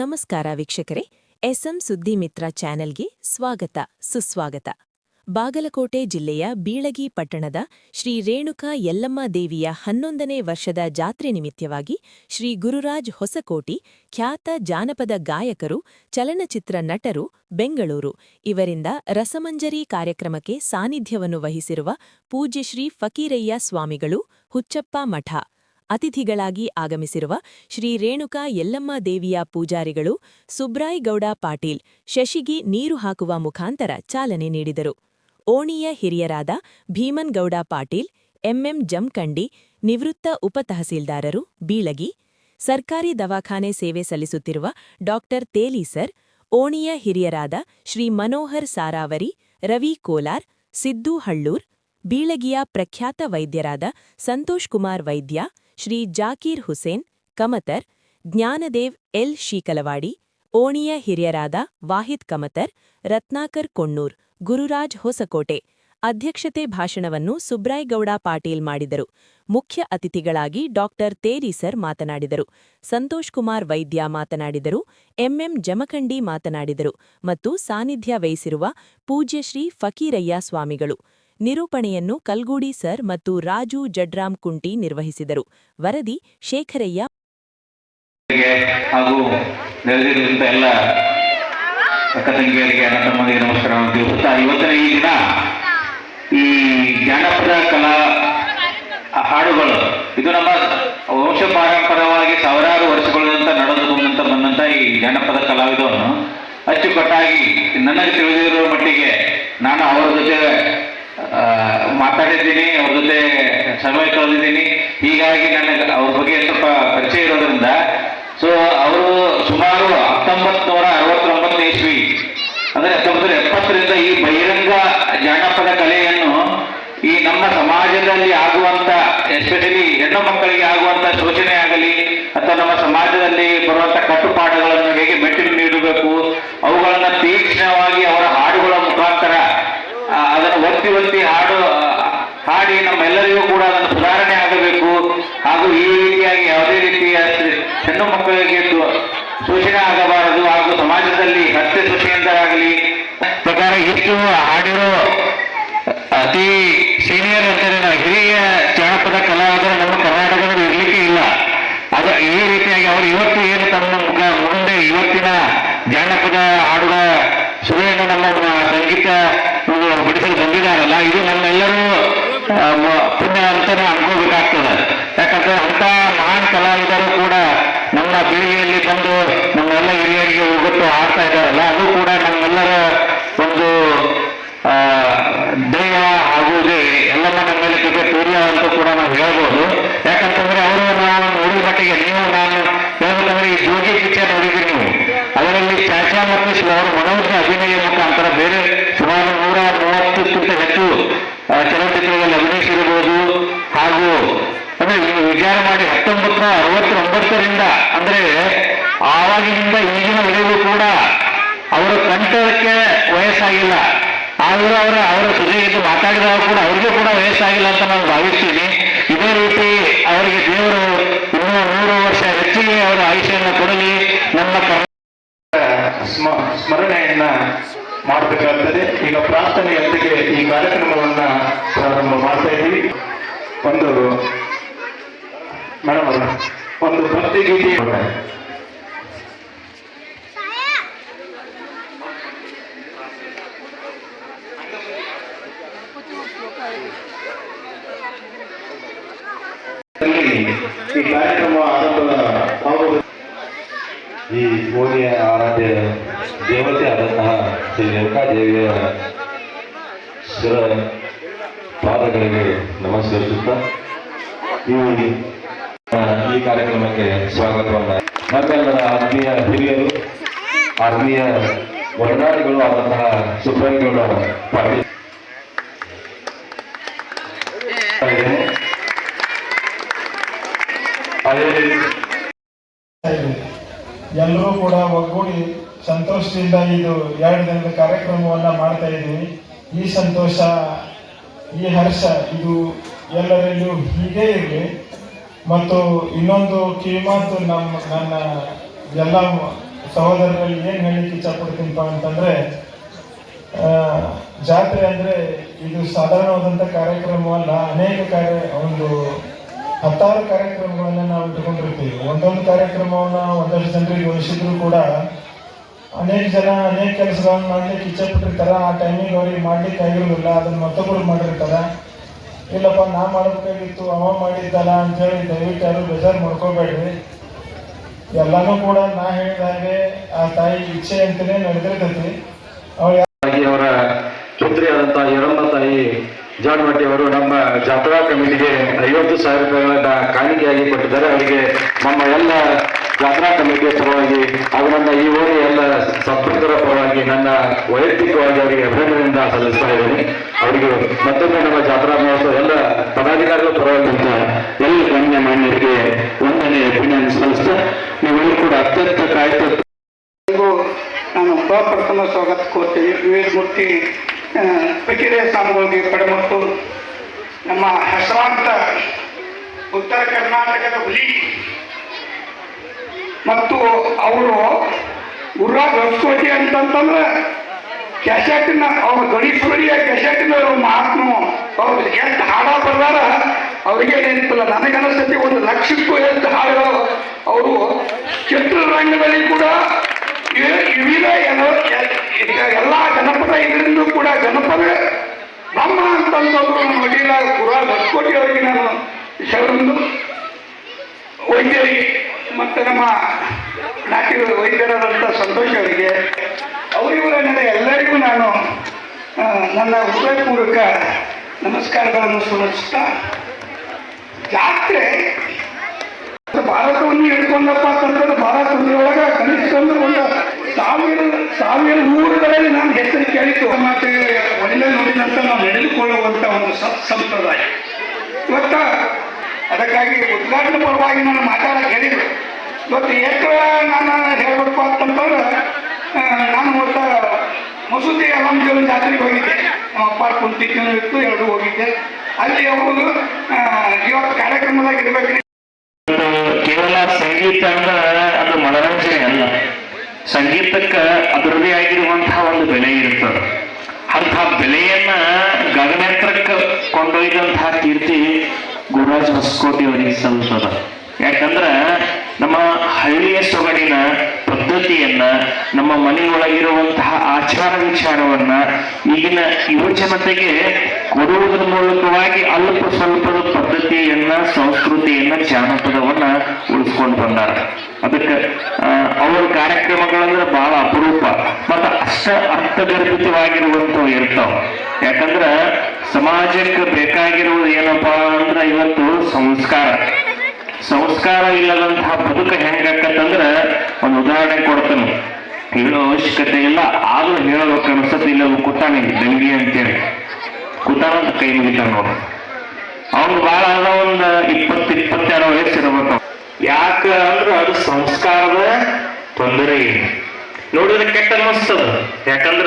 ನಮಸ್ಕಾರ ವೀಕ್ಷಕರೇ, ಎಸ್ಎಂ ಸುದ್ದಿ ಮಿತ್ರ ಚಾನೆಲ್ಗೆ ಸ್ವಾಗತ, ಸುಸ್ವಾಗತ. ಬಾಗಲಕೋಟೆ ಜಿಲ್ಲೆಯ ಬೀಳಗಿ ಪಟ್ಟಣದ ಶ್ರೀ ರೇಣುಕಾ ಯಲ್ಲಮ್ಮ ದೇವಿಯ ಹನ್ನೊಂದನೇ ವರ್ಷದ ಜಾತ್ರೆ ನಿಮಿತ್ತವಾಗಿ ಶ್ರೀ ಗುರುರಾಜ್ ಹೊಸಕೋಟಿ ಖ್ಯಾತ ಜಾನಪದ ಗಾಯಕರು, ಚಲನಚಿತ್ರ ನಟರು, ಬೆಂಗಳೂರು. ಇವರಿಂದ ರಸಮಂಜರಿ ಕಾರ್ಯಕ್ರಮಕ್ಕೆ ಸಾನ್ನಿಧ್ಯವನ್ನು ವಹಿಸಿರುವ ಪೂಜ್ಯಶ್ರೀ ಫಕೀರಯ್ಯ ಸ್ವಾಮಿಗಳು ಹುಚ್ಚಪ್ಪ ಮಠ. ಅತಿಥಿಗಳಾಗಿ ಆಗಮಿಸಿರುವ ಶ್ರೀ ರೇಣುಕಾ ಯಲ್ಲಮ್ಮ ದೇವಿಯ ಪೂಜಾರಿಗಳು ಸುಬ್ರಾಯ್ಗೌಡ ಪಾಟೀಲ್ ಶಶಿಗಿ ನೀರು ಹಾಕುವ ಮುಖಾಂತರ ಚಾಲನೆ ನೀಡಿದರು. ಓಣಿಯ ಹಿರಿಯರಾದ ಭೀಮನ್ಗೌಡ ಪಾಟೀಲ್, ಎಂಎಂ ಜಂಕಂಡಿ ನಿವೃತ್ತ ಉಪತಹಸೀಲ್ದಾರರು ಬೀಳಗಿ, ಸರ್ಕಾರಿ ದವಾಖಾನೆ ಸೇವೆ ಸಲ್ಲಿಸುತ್ತಿರುವ ಡಾಕ್ಟರ್ ತೇಲೀಸರ್ ಓಣಿಯ ಹಿರಿಯರಾದ ಶ್ರೀ ಮನೋಹರ್ ಸಾರಾವರಿ, ರವಿ ಕೋಲಾರ್, ಸಿದ್ದು ಹಳ್ಳೂರ್, ಬೀಳಗಿಯ ಪ್ರಖ್ಯಾತ ವೈದ್ಯರಾದ ಸಂತೋಷ್ ಕುಮಾರ್ ವೈದ್ಯ ಶ್ರೀ ಜಾಕೀರ್ ಹುಸೇನ್, ಕಮತರ್, ಜ್ಞಾನದೇವ್ ಎಲ್ ಶೀಕಲವಾಡಿ, ಓಣಿಯ ಹಿರಿಯರಾದ ವಾಹಿದ್ ಕಮತರ್, ರತ್ನಾಕರ್ ಕೊಣ್ಣೂರ್, ಗುರುರಾಜ್ ಹೊಸಕೋಟೆ ಅಧ್ಯಕ್ಷತೆ ಭಾಷಣವನ್ನು ಸುಬ್ರಾಯ್ಗೌಡ ಪಾಟೀಲ್ ಮಾಡಿದರು. ಮುಖ್ಯ ಅತಿಥಿಗಳಾಗಿ ಡಾಕ್ಟರ್ ತೇರೀಸರ್ ಮಾತನಾಡಿದರು. ಸಂತೋಷ್ ಕುಮಾರ್ ವೈದ್ಯ ಮಾತನಾಡಿದರು. ಎಂಎಂ ಜಮಖಂಡಿ ಮಾತನಾಡಿದರು. ಮತ್ತು ಸಾನ್ನಿಧ್ಯ ವಹಿಸಿರುವ ಪೂಜ್ಯಶ್ರೀ ಫಕೀರಯ್ಯ ಸ್ವಾಮಿಗಳು ನಿರೂಪಣೆಯನ್ನು ಕಲ್ಗೂಡಿ ಸರ್ ಮತ್ತು ರಾಜು ಜಡ್ರಾಮ್ ಕುಂಟಿ ನಿರ್ವಹಿಸಿದರು. ವರದಿ ಶೇಖರಯ್ಯ. ಹಾಗೂ ನೆರೆದಿರುವಂತಹ ಎಲ್ಲ ಅಕ್ಕ ತಂಗಿಯರಿಗೆ ಅಣ್ಣ ತಮ್ಮನಿಗೆ ನಮಸ್ಕಾರವನ್ನು ತಿಳಿಸುತ್ತಾ ಇವತ್ತಿನ ಈ ದಿನ ಈ ಜಾನಪದ ಕಲಾ ಹಾಡುಗಳು, ಇದು ನಮ್ಮ ವಂಶ ಪಾರಂಪರವಾಗಿ ಸಾವಿರಾರು ವರ್ಷಗಳಿಂದ ನಡೆದು ಬಂದಂತ ಈ ಜಾನಪದ ಕಲಾವಿದವನ್ನು ಅಚ್ಚುಕಟ್ಟಾಗಿ ನನಗೆ ತಿಳಿದಿರುವ ಮಟ್ಟಿಗೆ ನಾನು ಅವರ ಜೊತೆ ಮಾತಾಡಿದ್ದೀನಿ, ಅವ್ರ ಜೊತೆ ಸಮಯ ಕಳೆದಿದ್ದೀನಿ. ಹೀಗಾಗಿ ನನಗೆ ಅವ್ರ ಬಗ್ಗೆ ಸ್ವಲ್ಪ ಪರಿಚಯ ಇರೋದ್ರಿಂದ ಸೊ ಅವರು ಸುಮಾರು ಹತ್ತೊಂಬತ್ತು ನೂರ ಅರವತ್ತೊಂಬತ್ತನೇ ಇಸ್ವಿ, ಅಂದ್ರೆ ಹತ್ತೊಂಬತ್ತು ನೂರ ಎಪ್ಪತ್ತರಿಂದ ಈ ಬಹಿರಂಗ ಜಾನಪದ ಕಲೆಯನ್ನು ಈ ನಮ್ಮ ಸಮಾಜದಲ್ಲಿ ಆಗುವಂತ ಎಸ್ಪೆಷಲಿ ಹೆಣ್ಣು ಮಕ್ಕಳಿಗೆ ಆಗುವಂತ ಶೋಷಣೆ ಆಗಲಿ ಅಥವಾ ನಮ್ಮ ಸಮಾಜದಲ್ಲಿ ಬರುವಂತ ಒತ್ತಿ ಒತ್ತಿ ಹಾಡು, ಹಾಡಿ ನಮ್ಮೆಲ್ಲರಿಗೂ ಕೂಡ ಅದನ್ನು ಸುಧಾರಣೆ ಆಗಬೇಕು. ಹಾಗೂ ಈ ರೀತಿಯಾಗಿ ಯಾವುದೇ ರೀತಿಯ ಹೆಣ್ಣು ಮಕ್ಕಳಿಗೆ ಸೂಚನೆ ಆಗಬಾರದು. ಹಾಗೂ ಸಮಾಜದಲ್ಲಿ ಹತ್ಯೆ ಶೋಷಣೆಯಿಂದಾಗಲಿ ಪ್ರಕಾರ ಹೆಚ್ಚು ಹಾಡಿರೋ ಅತಿ ಸೀನಿಯರ್ ಅಂತಾರೆ ನಾವು ಹಿರಿಯ ಜಾನಪದ ಕಲಾವಿದರು ನಮ್ಮ ಕರ್ನಾಟಕದಲ್ಲಿ ಇರಲಿಕ್ಕೆ ಇಲ್ಲ. ಅದು ಈ ರೀತಿಯಾಗಿ ಅವರು ಇವತ್ತು ಏನು ತಮ್ಮ ಹಿರಿಯರಿಗೆ ಹೋಗೊಟ್ಟು ಹಾಡ್ತಾ ಇದ್ದಾರಲ್ಲ ವಯಸ್ಸಾಗಿಲ್ಲ ಆದರೂ ಅವರ ಅವರ ಜೊತೆಗೆ ಮಾತಾಡಿದಾಗ ಕೂಡ ಅವ್ರಿಗೂ ಕೂಡ ವಯಸ್ಸಾಗಿಲ್ಲ ಅಂತ ನಾನು ಭಾವಿಸ್ತೀನಿ. ಇದೇ ರೀತಿ ಅವರಿಗೆ ದೇವರು ಇನ್ನೂ ನೂರು ವರ್ಷ ಹೆಚ್ಚಿಗೆ ಅವರ ಆಯುಷ್ಯವನ್ನು ಕೊಡಲಿ. ನಮ್ಮ ಸ್ಮರಣೆಯನ್ನ ಮಾಡಬೇಕಾಗ್ತದೆ. ಈಗ ಪ್ರಾರ್ಥನೆಯೊಂದಿಗೆ ಈ ಕಾರ್ಯಕ್ರಮವನ್ನ ಪ್ರಾರಂಭ ಮಾಡ್ತಾ ಇದ್ದೀವಿ. ಒಂದು ಮೇಡಮ್ ಒಂದು ಭಕ್ತಿ ಗೀತೆ. ಈ ಕಾರ್ಯಕ್ರಮ ಆರಂಭ ಆಗುವುದು ಈ ಓಣಿಯ ಆರಾಧ್ಯ ದೇವತೆ ಆದಂತಹ ಶ್ರೀ ರೇಣುಕಾದೇವಿಯ ಶಿರ ಪಾದಗಳಿಗೆ ನಮಸ್ಕರಿಸುತ್ತಾ ಈ ಕಾರ್ಯಕ್ರಮಕ್ಕೆ ಸ್ವಾಗತವನ್ನ ನಮ್ಮೆಲ್ಲರ ಆತ್ಮೀಯ ಹಿರಿಯರು, ಆತ್ಮೀಯ ಒಡನಾಡಿಗಳು ಆದಂತಹ ಸುಬ್ರಹ್ಮಣ್ಯಗೌಡ ಪಾಟೀಲ್ ಎಲ್ಲರೂ ಕೂಡ ಒಗ್ಗೂಡಿ ಸಂತೋಷದಿಂದ ಇದು ಎರಡು ದಿನದ ಕಾರ್ಯಕ್ರಮವನ್ನ ಮಾಡ್ತಾ ಇದ್ದೀವಿ. ಈ ಸಂತೋಷ ಈ ಹರ್ಷ ಇದು ಎಲ್ಲರಲ್ಲೂ ಹೀಗೆ ಇರಲಿ. ಮತ್ತು ಇನ್ನೊಂದು ಕಿವಿಮಾತು ನಮ್ಮ ನನ್ನ ಎಲ್ಲ ಸಹೋದರರಲ್ಲಿ ಏನು ಹೇಳಲಿಕ್ಕೆ ಅಂತಂದ್ರೆ ಆ, ಜಾತ್ರೆ ಅಂದ್ರೆ ಇದು ಸಾಧಾರಣವಾದಂಥ ಕಾರ್ಯಕ್ರಮವಲ್ಲ ಅನೇಕ ಕಾರ್ಯ ಒಂದು ಹತ್ತಾರು ಕಾರ್ಯಕ್ರಮಗಳನ್ನ ನಾವು ಇಟ್ಕೊಂಡಿರ್ತೀವಿ. ಒಂದೊಂದು ಕಾರ್ಯಕ್ರಮವನ್ನು ಒಂದಷ್ಟು ಜನರಿಗೆ ವಹಿಸಿದ್ರು ಕೂಡ ಅನೇಕ ಜನ ಅನೇಕ ಕೆಲಸಗಳನ್ನು ಮಾಡ್ಲಿಕ್ಕೆ ಇಚ್ಛೆ ಪಟ್ಟಿರ್ತಾರ. ಆ ಟೈಮಿಗೆ ಅವ್ರಿಗೆ ಮಾಡ್ಲಿಕ್ಕೆ ಆಗಿರೋದಿಲ್ಲ. ಅದನ್ನ ಮತ್ತೊಬ್ಬರು ಮಾಡಿರ್ತಾರೆ. ಇಲ್ಲಪ್ಪ, ನಾ ಮಾಡಬೇಕಾಗಿತ್ತು ಅವ ಮಾಡಿದ್ದಲ್ಲ ಅಂತೇಳಿ ದಯವಿಟ್ಟು ಯಾರು ಬೇಜಾರು ಮಾಡ್ಕೋಬೇಡ್ರಿ. ಎಲ್ಲಾನು ಕೂಡ ನಾ ಹೇಳಿದ ಹಾಗೆ ಆ ತಾಯಿ ಇಚ್ಛೆ ಅಂತಲೇ ನಡೆದಿರ್ತೈತಿ. ಅವ್ರು ಪುತ್ರಿ ಪುತ್ರಿಯಾದಂತಹ ಯರಮ್ಮ ತಾಯಿ ಜಾಣಮಟ್ಟಿ ಅವರು ನಮ್ಮ ಜಾತ್ರಾ ಕಮಿಟಿಗೆ ಐವತ್ತು ಸಾವಿರ ರೂಪಾಯಿಗಳನ್ನ ಕಾಣಿಕೆಯಾಗಿ ಕೊಟ್ಟಿದ್ದಾರೆ. ಅವರಿಗೆ ನಮ್ಮ ಎಲ್ಲ ಜಾತ್ರಾ ಕಮಿಟಿಯ ಪರವಾಗಿ ಹಾಗೂ ನನ್ನ ಈ ಊರಿನ ಎಲ್ಲ ಸಂಪರ್ಕರ ಪರವಾಗಿ ನನ್ನ ವೈಯಕ್ತಿಕವಾಗಿ ಅವರಿಗೆ ಅಭಿನಂದನೆಯಿಂದ ಸಲ್ಲಿಸ್ತಾ ಇದ್ದೀನಿ. ಅವರಿಗೆ ಮತ್ತೊಮ್ಮೆ ನಮ್ಮ ಜಾತ್ರಾ ಮಹೋತ್ಸವ ಎಲ್ಲ ಪದಾಧಿಕಾರಿಗಳ ಪರವಾಗಿ ಎಲ್ಲ ಗಣ್ಯ ಮಾನ್ಯರಿಗೆ ಒಂದನೇ ಅಭಿನಂದನೆ ಸಲ್ಲಿಸ್ತಾ ನೀವೆಲ್ಲರೂ ಕೂಡ ಅತ್ಯಂತ ಕಾಯ್ತು ನಾನು ಪ್ರಪ್ರಥಮ ಸ್ವಾಗತ ಕೋರ್ತೀನಿ. ವಿವೇಕ್ ಮೂರ್ತಿ ಪಿಕಿರೆ ಸ್ವಾಮಿಗಳಿಗೆ ಪಡಮತ್ತು ನಮ್ಮ ಹೆಸರಾಂತ ಉತ್ತರ ಕರ್ನಾಟಕದ ಹುಲಿ. ಮತ್ತು ಅವರು ಗುರುರಾಜ್ ಗಸ್ಕೋಟಿ ಅಂತಂತಂದ್ರೆ ಕೆಸೆಟ್ನ ಅವ್ರ ಗಣೇಶ್ವರಿಯ ಕೆಸೆಟ್ನ ಮಹಾತ್ಮ. ಅವ್ರು ಎಷ್ಟು ಹಾಡ ಬರ್ದಾರ, ಅವ್ರಿಗೆ ನೆನಪಿಲ್ಲ ನನಗನ್ನಿಸ್ತೈತಿ ಒಂದು ಲಕ್ಷಕ್ಕೂ ಎಷ್ಟು ಹಾಡುಗಳು. ಅವರು ಚಿತ್ರರಂಗದಲ್ಲಿ ಕೂಡ ವಿವಿಧ ಎಲ್ಲ- ಇದರಿಂದ ಕೂಡ ಜನಪದ ಬ್ರಹ್ಮ ಅಂತಂದವರು ನೋಡಿಲ್ಲ ಪುರ ಹೊಸಕೋಟೆ ಅವರಿಗೆ ನಾನು ಶರಣು. ವೈದ್ಯರಿಗೆ ಮತ್ತು ನಮ್ಮ ನಾಟಿ ವೈದ್ಯರಾದಂಥ ಸಂತೋಷ ಅವರಿಗೆ, ಅವರಿವರ ಎಲ್ಲರಿಗೂ ನಾನು ನನ್ನ ಹೃದಯಪೂರ್ವಕ ನಮಸ್ಕಾರಗಳನ್ನು ಸಲ್ಲಿಸ್ತಾ, ಜಾತ್ರೆ ಭಾರತವನ್ನು ಹಿಡ್ಕೊಂಡಪ್ಪ ಅಂತಂದ್ರೆ ಭಾರತದೊಳಗೆ ಕನಿಷ್ಠ ಒಂದು ಸಾವಿರ ಸಾವಿರ ಊರುಗಳಲ್ಲಿ ನಾನು ಹೆಸರು ಕೇಳಿತು ಮತ್ತೆ ಒಳ್ಳೆ ನುಡಿದಂತ ನಾವು ನಡೆದುಕೊಳ್ಳುವಂಥ ಒಂದು ಸತ್ ಸಂಪ್ರದಾಯ. ಇವತ್ತ ಅದಕ್ಕಾಗಿ ಉದ್ಘಾಟನೆ ಪರವಾಗಿ ನಾನು ಮಾತಾಡಕ್ಕೆ ಹೇಳಿದ್ರು. ಇವತ್ತು ಎಷ್ಟು ನಾನು ಹೇಳ್ಬೇಕು ಅಂತಂದ್ರೆ ನಾನು ಒಟ್ಟ ಮಸೂದಿ ಅಲಂಜನ ಜಾತ್ರೆಗೆ ಹೋಗಿದ್ದೆ. ನಮ್ಮ ಅಪ್ಪ ಕುಂತಿದ್ದು ಇತ್ತು, ಎರಡು ಹೋಗಿದ್ದೆ. ಅಲ್ಲಿ ಅವರು ಇವತ್ತು ಕಾರ್ಯಕ್ರಮದಾಗ ಇರ್ಬೇಕು ಕೇವಲ ಸಂಗೀತ ಅಂದ್ರೆ ಅದು ಮನರಂಜನೆ ಅಲ್ಲ. ಸಂಗೀತಕ್ಕ ಅದರದೇ ಆಗಿರುವಂತಹ ಒಂದು ಬೆಲೆ ಇರ್ತದೆ ಅಂತ ಬೆಲೆಯನ್ನ ಗಗನೇತ್ರಕ್ಕ ಕೊಂಡೊಯ್ದಂತಹ ಕೀರ್ತಿ ಗುರುರಾಜ್ ಹೊಸಕೋಟೆ ಅವರಿಗೆ ಸಲ್ಲುತ್ತದ. ಯಾಕಂದ್ರ ನಮ್ಮ ಹಳ್ಳಿಯ ಸೊಗಡಿನ ಪದ್ಧತಿಯನ್ನ, ನಮ್ಮ ಮನೆಯೊಳಗಿರುವಂತಹ ಆಚಾರ ವಿಚಾರವನ್ನ ಈಗಿನ ಯುವ ಜನತೆಗೆ ಕೊಡುವುದರ ಮೂಲಕವಾಗಿ ಅಲ್ಪ ಸ್ವಲ್ಪದ ಪದ್ಧತಿಯನ್ನ, ಸಂಸ್ಕೃತಿಯನ್ನ, ಜಾನಪದವನ್ನ ಉಳಿಸ್ಕೊಂಡು ಬಂದಾರ. ಅದಕ್ಕೆ ಅವರ ಕಾರ್ಯಕ್ರಮ ಅರ್ಥಗರ್ಭಿತವಾಗಿರುವಂತವು ಇರ್ತಾವ. ಯಾಕಂದ್ರ ಸಮಾಜಕ್ಕೆ ಬೇಕಾಗಿರುವುದು ಏನಪ್ಪಾ ಅಂದ್ರ ಇವತ್ತು ಸಂಸ್ಕಾರ. ಸಂಸ್ಕಾರ ಇಲ್ಲದಂತಹ ಬದುಕ ಹೆಂಗಾಕತ್ತಂದ್ರ ಒಂದು ಉದಾಹರಣೆ ಕೊಡ್ತೇನೆ. ಹೇಳೋ ಅವಶ್ಯಕತೆ ಇಲ್ಲ, ಆದ್ರೂ ಹೇಳಬೇಕು ಅನ್ಸತ್ತೆ, ಇಲ್ಲ ಕುಟ್ಟಾನೆ ದಂಗಿ ಅಂತೇಳಿ. ಕುತಾನ ಅಂತ ಕೈ ಮುಗಿತಾನ ನೋಡು. ಅವ್ನು ಬಾಳ ಅದ, ಒಂದ್ ಇಪ್ಪತ್ತು, ಇಪ್ಪತ್ತೆರಡು ವಯಸ್ಸು ಯಾಕ ಅಂದ್ರ ಅದು ಸಂಸ್ಕಾರದ ತೊಂದರೆ ಇದೆ ನೋಡಿದ್ರೆ ಕೆಟ್ಟ ಅನ್ನಿಸ್ತದ ಯಾಕಂದ್ರ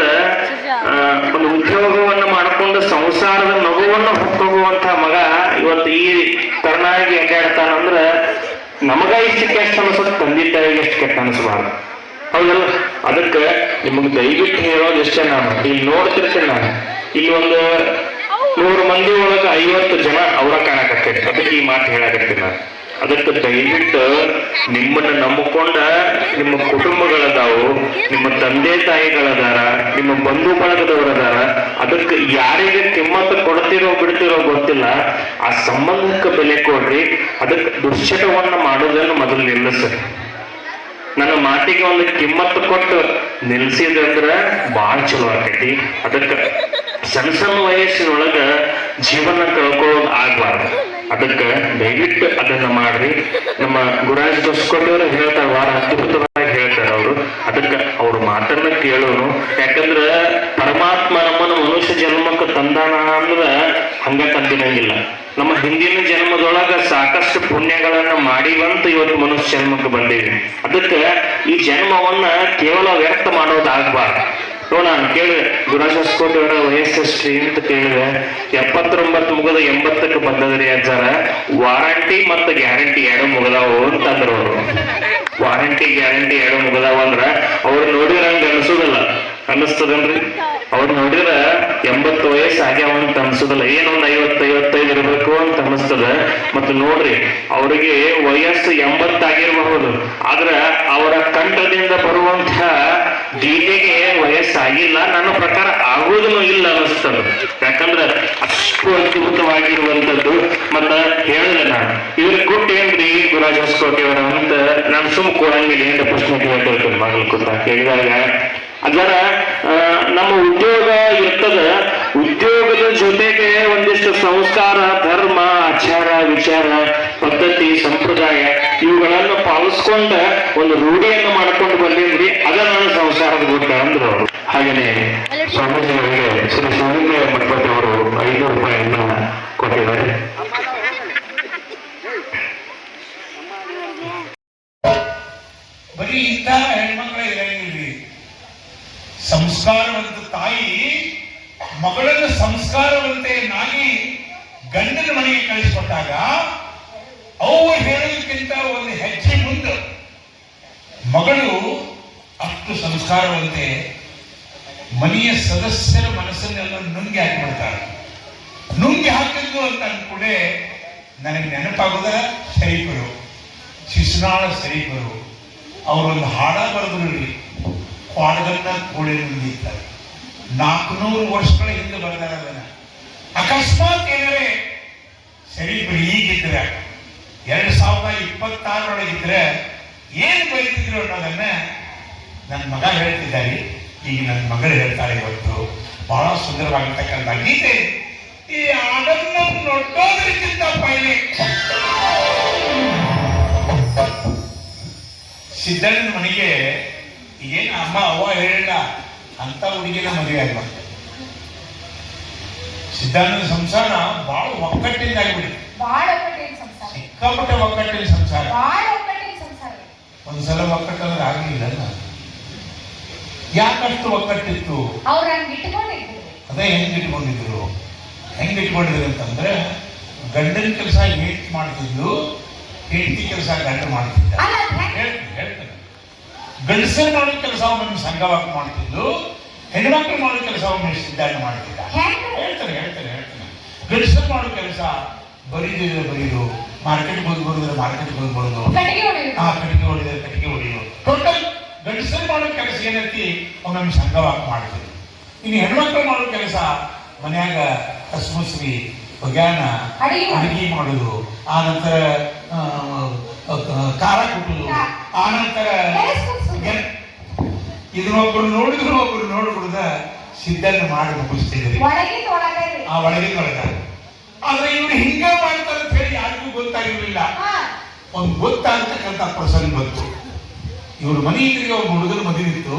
ಒಂದು ಉದ್ಯೋಗವನ್ನ ಮಾಡಿಕೊಂಡು ಸಂಸಾರದ ನಗುವನ್ನ ಹೊತ್ತೋಗುವಂತ ಮಗ ಇವತ್ತು ಈ ತರನಾಗಿ ಹೆಂಗಾಡ್ತಾನಂದ್ರ ನಮಗ ಇಷ್ಟು ಕೆಟ್ಟ ಅನ್ಸತ್ ತಂದೆ ತಾಯಿಗೆ ಎಷ್ಟು ಕೆಟ್ಟ ಅನಿಸ್ಬಾರ್ದು. ಹೌದಲ್ಲ? ಅದಕ್ಕೆ ನಿಮಗೆ ದಯವಿಟ್ಟು ಹೇಳೋದು ಎಷ್ಟೇ ನಾನು. ಇಲ್ಲಿ ನೋಡ್ತಿರ್ತೇನೆ ನಾನು. ಇಲ್ಲಿ ಒಂದು ನೂರು ಮಂದಿ ಒಳಗ ಐವತ್ತು ಜನ ಅವರ ಕಾಣಕತ್ತೇನೆ ಅದಕ್ಕೆ ಈ ಮಾತು ಹೇಳಕತ್ತೀನಿ ನಾನು. ಅದಕ್ಕೆ ದಯವಿಟ್ಟು ನಿಮ್ಮನ್ನ ನಂಬಿಕೊಂಡ ನಿಮ್ಮ ಕುಟುಂಬಗಳದಾವು, ನಿಮ್ಮ ತಂದೆ ತಾಯಿಗಳದಾರ, ನಿಮ್ಮ ಬಂಧು ಬಳಗದವರದಾರ, ಅದಕ್ಕೆ ಯಾರಿಗೆ ಕಿಮ್ಮತ್ತು ಕೊಡ್ತಿರೋ ಬಿಡ್ತಿರೋ ಗೊತ್ತಿಲ್ಲ. ಆ ಸಂಬಂಧಕ್ಕೆ ಬೆಲೆ ಕೊಡ್ರಿ, ಅದಕ್ಕೆ ದುಶ್ಚಟವನ್ನ ಮಾಡೋದನ್ನು ಮೊದಲು ನಿಲ್ಲಿಸ. ನನ್ನ ಮಾತಿಗೆ ಒಂದು ಕಿಮ್ಮತ್ತು ಕೊಟ್ಟು ನಿಲ್ಸಿದ್ರೆ ಬಹಳ ಚಲೋ ಆಕೈತಿ. ಅದಕ್ಕೆ ಸಣ್ಣ ಸಣ್ಣ ವಯಸ್ಸಿನೊಳಗ ಜೀವನ ಕಳ್ಕೊಳ್ಳೋದು ಆಗ್ಬಾರ್ದು. ಅದಕ್ಕೆ ದಯವಿಟ್ಟು ಅದನ್ನ ಮಾಡ್ರಿ. ನಮ್ಮ ಗುರಾಜ್ ದೋಸ್ಕೊಂಡವರು ಹೇಳ್ತಾರೆ, ವಾರ ಅದ್ಭುತವಾಗಿ ಹೇಳ್ತಾರೆ ಅವರು. ಅದಕ್ಕೆ ಅವ್ರ ಮಾತನ್ನ ಕೇಳೋನು. ಯಾಕಂದ್ರ ಪರಮಾತ್ಮ ಮನುಷ್ಯ ಜನ್ಮಕ್ಕೆ ತಂದಾನ ಅಂದ್ರ ಹಂಗ ತಂದಿರಂಗಿಲ್ಲ. ನಮ್ಮ ಹಿಂದಿನ ಜನ್ಮದೊಳಗ ಸಾಕಷ್ಟು ಪುಣ್ಯಗಳನ್ನ ಮಾಡಿವಂತ ಇವತ್ತು ಮನುಷ್ಯ ಜನ್ಮಕ್ಕೆ ಬಂದೀವಿ ಅದಕ್ಕೆ ಈ ಜನ್ಮವನ್ನ ಕೇವಲ ವ್ಯರ್ಥ ಮಾಡೋದಾಗ್ಬಾರ್ದು. ನೋಡ ನಾನು ಕೇಳಿದೆ. ಅವರ ವಯಸ್ಸೆಷ್ಟ್ರಿ ಅಂತ ಕೇಳಿದೆ. ಎಪ್ಪತ್ತೊಂಬತ್ತು ಮುಗಿದ ಎಂಬತ್ತಕ್ಕೆ ಬಂದದ್ರಿ ಅಜ್ಜಾರ. ವಾರಂಟಿ ಮತ್ತು ಗ್ಯಾರಂಟಿ ಎರಡು ಮುಗಿದಾವು ಅಂತಂದ್ರು ಅವರು. ವಾರಂಟಿ ಗ್ಯಾರಂಟಿ ಎರಡು ಮುಗದಾವ ಅಂದ್ರ ಅವ್ರು ನೋಡಿದ್ರ ಹಂಗ ಅನಿಸೋದಲ್ಲ. ಅನ್ನಿಸ್ತದನ್ರಿ ಅವ್ರು ನೋಡಿದ್ರ ಎಂಬತ್ತು ವಯಸ್ಸು ಆಗ್ಯಾವ ಅಂತ ಅನ್ಸೋದಲ್ಲ. ಏನೋ ಒಂದ್ ಐವತ್ತು ಐವತ್ತೈದು ಇರಬೇಕು ಅಂತ ಅನಿಸ್ತದ. ಮತ್ತು ನೋಡ್ರಿ, ಅವರಿಗೆ ವಯಸ್ಸು ಎಂಬತ್ತಾಗಿರಬಹುದು. ಆದ್ರ ಅವರ ಕಂಠದಿಂದ ಬರುವಂತ ಗೀತೆಗೆ ವಯಸ್ಸಾಗಿಲ್ಲ. ನನ್ನ ಪ್ರಕಾರ ಆಗೋದನ್ನು ಇಲ್ಲ ಅನಿಸ್ತದ. ಯಾಕಂದ್ರ ಅಷ್ಟು ಅದ್ಭುತವಾಗಿರುವಂತದ್ದು ಮತ್ತ ಹೇಳಿದೆ ನಾನು ಇವ್ರ ಗುಟ್ಟು ಏನ್ರಿ ಗುರಾಜ್ ಹೊಸ್ಕೋಟೆಯವರ ಅಂತ? ನಾನು ಸುಮ್ ಕೊಡಂಗಿಲ್ಲ ಏನ್ ಪ್ರಶ್ನೆ ಕೇಳ್ತಿರ್ತೇನೆ ಮಗಳ ಕೂತ ಕೇಳಿದಾಗ ಅದರ ನಮ್ಮ ಉದ್ಯೋಗ ಇರ್ತದ. ಉದ್ಯೋಗದ ಜೊತೆಗೆ ಒಂದಿಷ್ಟು ಸಂಸ್ಕಾರ ಧರ್ಮ ಆಚಾರ ವಿಚಾರ ಪದ್ಧತಿ ಸಂಪ್ರದಾಯ ಇವುಗಳನ್ನು ಪಾಲಿಸ್ಕೊಂಡ ಒಂದು ರೂಢಿಯನ್ನು ಮಾಡ್ಕೊಂಡು ಬಂದಿದ್ರಿ ಅದ ನನ್ನ ಸಂಸಾರದ ಗುಡ್ಡ ಅಂದ್ರು ಅವರು. ಹಾಗೇನೆ ಸ್ವಾಮೀಜಿ ಅವರಿಗೆ ಶ್ರೀ ಸ್ವಾಮೀಜಿ ಮಠಪತಿ ಅವರು ಐದು ರೂಪಾಯಿಯನ್ನ ಕೊಟ್ಟಿದ್ದಾರೆ ಬರೀ ಇಂಥ ಹೆಣ್ಮಕ್ಳೇ ಇರಂಗಿಲ್ರಿ ಸಂಸ್ಕಾರವಂತ ತಾಯಿ, ಮಗಳನ್ನು ಸಂಸ್ಕಾರವಂತೆಯನ್ನಾಗಿ ಗಂಡನ ಮನೆಗೆ ಕಳಿಸಿಕೊಟ್ಟಾಗ ಅವು ಹೇಳೋದಕ್ಕಿಂತ ಒಂದು ಹೆಜ್ಜೆ ಮುಂದೆ ಮಗಳು ಅಷ್ಟು ಸಂಸ್ಕಾರವಂತೆ ಮನೆಯ ಸದಸ್ಯರ ಮನಸ್ಸನ್ನೆಲ್ಲ ನುಂಗಿ ಹಾಕಿಬಿಡ್ತಾಳೆ. ನುಂಗಿ ಹಾಕಿದ್ದು ಅಂತ ಅಂದ್ಕೂಡೇ ನನಗೆ ನೆನಪಾಗೋದ ಶರೀಫರು ಶಿಶುನಾಳ ಶರೀಫರು ಅವರೊಂದು ಹಾಡ ಬರೆದ್ರು ಕ್ವಾಡಗನ್ನ ಕೋಳಿ ನುಂಗಿದ್ದಾರೆ ನಾಲ್ಕುನೂರು ವರ್ಷಗಳ ಹಿಂದೆ ಬರೆದಾರೆ ಅದನ್ನ ಅಕಸ್ಮಾತ್ ಏನಾರೆ ಶರೀಫರು ಈಗಿದ್ರೆ ಎರಡು ಸಾವಿರದ ಇಪ್ಪತ್ತಾರರೊಳಗಿದ್ರೆ ಏನು ಬರೀತಿದ್ರು ಅನ್ನೋದನ್ನ ನನ್ನ ಮಗ ಹೇಳ್ತಿದ್ದಾರೆ ಈಗ ನನ್ನ ಮಗಳು ಹೇಳ್ತಾರೆ ಇವತ್ತು. ಬಹಳ ಸುಂದರವಾಗಿರ್ತಕ್ಕಂಥ ಗೀತೆ. ಈ ಹಾಡನ್ನು ನೋಡೋದ್ರಕ್ಕಿಂತ ಪೈಲೆ. ಸಿದ್ದಣ್ಣನ ಮನೆಗೆ ಏನು ಅಮ್ಮ ಅವ್ವ ಹೇಳಿಲ್ಲ ಅಂತ ಹುಡುಗಿನ ಮದುವೆ ಆಗ್ಬಾರ್ದು ಸಿದ್ಧಾಂತ ಸಂಸಾರ ಬಹಳ ಒಕ್ಕಟ್ಟಿಂದ ಆಗ್ಬಿಡಿ ಸಿಕ್ಕಾಪಟ್ಟೆ ಒಕ್ಕಟ್ಟಿನ ಸಂಸಾರ. ಒಂದ್ಸಲ ಒಕ್ಕಟ್ಟಂದ್ರೆ ಆಗ್ಲಿಲ್ಲ ಯಾಕಷ್ಟು ಒಕ್ಕಟ್ಟಿತ್ತು? ಅದೇ ಹೆಂಗ್ ಇಟ್ಕೊಂಡಿದ್ರು? ಹೆಂಗ್ ಇಟ್ಕೊಂಡಿದ್ರು ಅಂತಂದ್ರೆ ಗಂಡನ ಕೆಲಸ ಹೆಂಡತಿ ಮಾಡ್ತಿದ್ಲು ಹೆಂಡತಿ ಕೆಲಸ ಗಂಡ ಮಾಡ್ತಿದ್ದ. ಗಂಡಸರು ಮಾಡೋ ಕೆಲಸ ಒಮ್ಮೆ ಸಂಘವಾಗಿ ಮಾಡ್ತಿದ್ದು ಹೆಣ್ಮಕ್ಳು ಮಾಡೋ ಕೆಲಸ ಒಮ್ಮೆ ಸಿದ್ಧಾಂತ ಮಾಡ್ತಿದ್ದ. ಹೇಳ್ತಾರೆ. ಹೇಳ್ತಾರೆ ಹೇಳ್ತಾರೆ ಗಂಡಸರು ಮಾಡೋ ಕೆಲಸ ಬರೀದಿದ್ರೆ ಬರೀದು ಮಾರ್ಕೆಟ್ಗೆ ಬಂದು ಬರೋದ್ರೆ ಮಾರ್ಕೆಟ್ ಬಂದು ಬರೋದು. ಆ ಕಟ್ಟಿಗೆ ಹೊಡಿದ್ರೆ ಕಟ್ಟಿಗೆ ಹೊಡಿಯೋದು. ಟೋಟಲ್ ಗಂಡಸರು ಮಾಡೋ ಕೆಲಸ ಏನೈತಿ ಒಮ್ಮೊಮ್ಮೆ ಸಂಘವಾಗಿ ಮಾಡ್ತೀವಿ ಇನ್ನು ಹೆಣ್ಮಕ್ಳು ಮಾಡೋ ಕೆಲಸ ಮನ್ಯಾಗ ಹಸ್ಮುಸ್ರಿ ಒಗ್ಯಾನ ಅಡಿಗೆ ಮಾಡೋದು. ಆ ನಂತರ ಖಾರ ಕುಟ್ಟುದು. ಆ ನಂತರ ಎನ್- ಇದನ್ನೊಬ್ರು ನೋಡಿದ್ರು ಒಬ್ರು ನೋಡ್ಬಿಡ್ದ ಸಿದ್ಧನ ಮಾಡಿ ಮುಗಿಸ್ತಿದ್ರಿ ಒಳಗೆ. ಆ ಒಳಗಿನ ಒಳಗ ಆದ್ರೆ ಇವ್ರು ಹಿಂಗ ಮಾಡ್ತಾರೆ ಅಂತ ಹೇಳಿ ಯಾರಿಗೂ ಗೊತ್ತಾಗಿರ್ಲಿಲ್ಲ. ಒಂದು ಗೊತ್ತಾಗ್ತಕ್ಕಂಥ ಪ್ರಸಂಗ ಬಂತು ಇವ್ರ ಮನೆ ಎದುರಿಗೆ ಒಬ್ಬ ಹುಡುಗನ ಮದುವೆ ಇತ್ತು.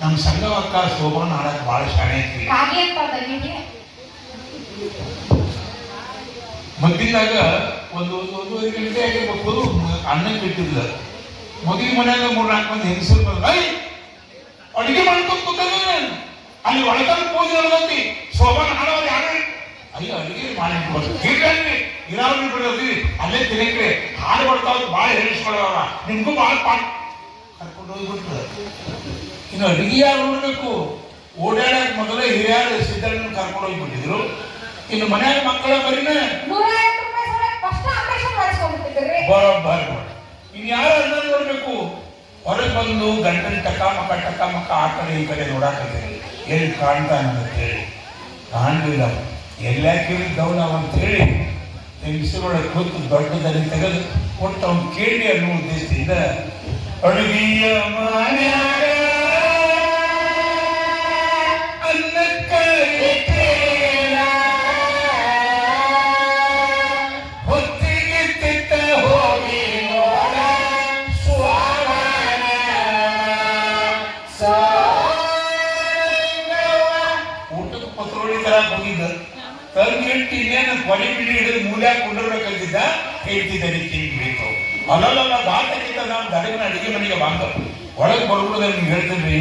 ನಮ್ಮ ಸಂಘವಕ್ಕ ಶೋಭನ ಆಡಕ್ ಬಹಳ ಶಾಣೆ ಐತಿ. ಮದ್ದಿನಾಗ ಒಂದು ಒಂದು ಒಂದೂವರೆ ಗಂಟೆ ಆಗಿರ್ಬೋದು ಅಣ್ಣನ್ ಬಿಟ್ಟಿಲ್ಲ ಮದುವೆ ಮನ್ಯಾಗ ಮೂರ್ ನಾಲ್ಕು ಮಂದಿ ಹೆಂಗಸರು ಬಂದ್ರು. ಐ ಅಡಿಗೆ ಮಾಡ್ಕೊಂಡು ಕೂತಾನೆ ಅಲ್ಲಿ ಒಳಗಡೆ ಪೂಜೆ ನಡೆದೈತಿ ಶೋಭಾನ ಹಾಡೋರು ಯಾರು? ಅಯ್ಯೋ ಅಡಿಗೆ ಮಾಡಿ ಹೀಗಾಗಿ ಇರಾವಳಿ ಬಿಡೋದು ಅಲ್ಲೇ. ತಿನ್ನಕ್ರೆ. ಹಾಡು ಬರ್ತಾವ್ ಭಾಳ ಹೇಳಿಸ್ಕೊಳ್ಳೋಣ ನಿಮ್ಗೂ ಭಾಳ ಪಾಠ. ಕರ್ಕೊಂಡು ಹೋಗ್ಬಿಟ್ರು. ಇನ್ನು ಅಡಿಗೆ ಯಾರು ನೋಡ್ಬೇಕು? ಓಡಾಡಕ್ ಮೊದಲೇ ಹಿರಿಯರು ಸಿದ್ಧರನ್ನ ಕರ್ಕೊಂಡು ಹೋಗ್ಬಿಟ್ಟಿದ್ರು. ಇನ್ನು ಮನ್ಯಾಗ ಮಕ್ಕಳ ಬರೀನೇ ಬರೋಬ್ಬರ. ಇನ್ ಯಾರು ಅನ್ನ ನೋಡ್ಬೇಕು ಹೊರಗೆ ಬಂದು ಗಂಟನ್ ಟಕಾಮಕ ಟಕಾಮಕ ಆ ಕಡೆ ಈ ಕಡೆ ನೋಡಾಕತ್ತೀರಿ ಎಲ್ಲಿ ಕಾಣ್ತಾ ಅಂತೇಳಿ ಕಾಣಲಿಲ್ಲ ಎಲ್ಲ ದೌಲವ್ ಅಂತ ಹೇಳಿ ಹೆಂಗಸರೊಳಗೆ ಕೂತು ದೊಡ್ಡದಲ್ಲಿ ತೆಗೆದು ಕೊಟ್ಟು ಅವ್ನು ಕೇಳಿ ಅನ್ನೋ ಉದ್ದೇಶದಿಂದ, ಅಡುಗೆಯ ಮನ್ಯಾಗ ಇನ್ನೇನು ಕೊನೆ ಬಿಡಿ ಹಿಡಿದು ಮೂಲ್ಯಾಗ ಕುಂಡಿರ್ಬೇಕಂತಿದ್ದ ಹೇಳ್ತಿದ್ದ ತಿಂಡಿ ಬೇಕು ಅಲ್ಲಲ್ಲ ದಾಟಕ್ಕಿಂತ ನಾವು ದಡಗಿನ ಅಡಿಗೆ ಮನೆಗೆ ಬಂದ ಒಳಗೆ ಬರ್ಬಿಡೋದ್ರೆ ನಿಮ್ಗೆ ಹೇಳ್ತೀನಿ